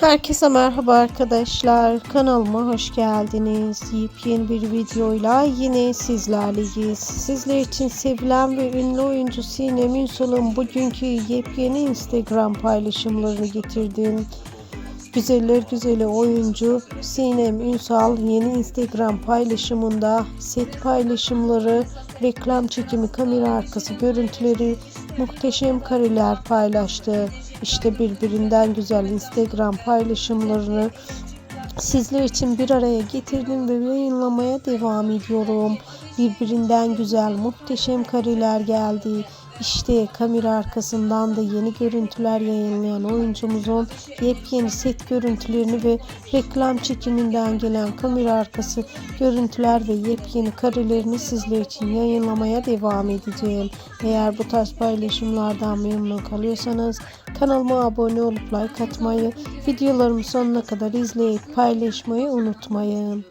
Herkese merhaba arkadaşlar. Kanalıma hoş geldiniz. Yepyeni bir videoyla yine sizlerleyiz. Sizler için sevilen ve ünlü oyuncu Sinem Ünsal'ın bugünkü yepyeni Instagram paylaşımlarını getirdim. Güzeller güzeli oyuncu Sinem Ünsal yeni Instagram paylaşımında set paylaşımları, reklam çekimi, kamera arkası görüntüleri, muhteşem kareler paylaştı. İşte birbirinden güzel Instagram paylaşımlarını sizler için bir araya getirdim ve yayınlamaya devam ediyorum. Birbirinden güzel muhteşem kareler geldi. İşte kamera arkasından da yeni görüntüler yayınlayan oyuncumuzun yepyeni set görüntülerini ve reklam çekiminden gelen kamera arkası görüntüler ve yepyeni karelerini sizler için yayınlamaya devam edeceğim. Eğer bu tarz paylaşımlardan memnun kalıyorsanız kanalıma abone olup like atmayı, videolarımı sonuna kadar izleyip paylaşmayı unutmayın.